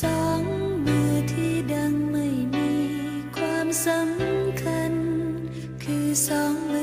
สองมือที่ดังไม่มีความสำคัญ คือสอง